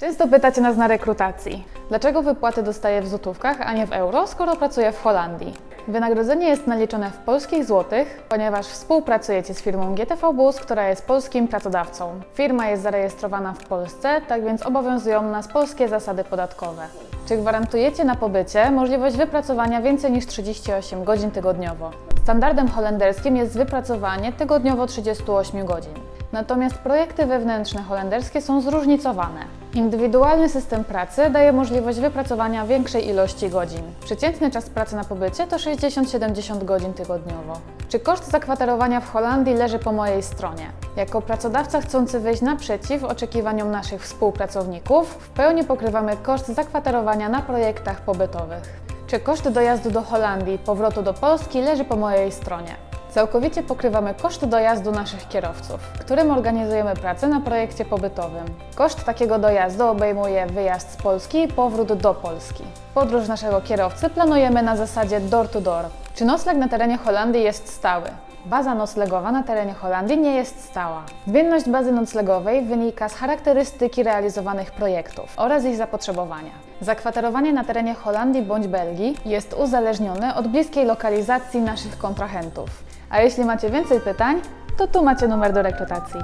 Często pytacie nas na rekrutacji, dlaczego wypłaty dostaję w złotówkach, a nie w euro, skoro pracuję w Holandii. Wynagrodzenie jest naliczone w polskich złotych, ponieważ współpracujecie z firmą GTV Bus, która jest polskim pracodawcą. Firma jest zarejestrowana w Polsce, tak więc obowiązują nas polskie zasady podatkowe. Czy gwarantujecie na pobycie możliwość wypracowania więcej niż 38 godzin tygodniowo? Standardem holenderskim jest wypracowanie tygodniowo 38 godzin. Natomiast projekty wewnętrzne holenderskie są zróżnicowane. Indywidualny system pracy daje możliwość wypracowania większej ilości godzin. Przeciętny czas pracy na pobycie to 60-70 godzin tygodniowo. Czy koszt zakwaterowania w Holandii leży po mojej stronie? Jako pracodawca chcący wyjść naprzeciw oczekiwaniom naszych współpracowników, w pełni pokrywamy koszt zakwaterowania na projektach pobytowych. Czy koszt dojazdu do Holandii powrotu do Polski leży po mojej stronie? Całkowicie pokrywamy koszt dojazdu naszych kierowców, którym organizujemy pracę na projekcie pobytowym. Koszt takiego dojazdu obejmuje wyjazd z Polski i powrót do Polski. Podróż naszego kierowcy planujemy na zasadzie door-to-door. Czy nocleg na terenie Holandii jest stały? Baza noclegowa na terenie Holandii nie jest stała. Zmienność bazy noclegowej wynika z charakterystyki realizowanych projektów oraz ich zapotrzebowania. Zakwaterowanie na terenie Holandii bądź Belgii jest uzależnione od bliskiej lokalizacji naszych kontrahentów. A jeśli macie więcej pytań, to tu macie numer do rekrutacji.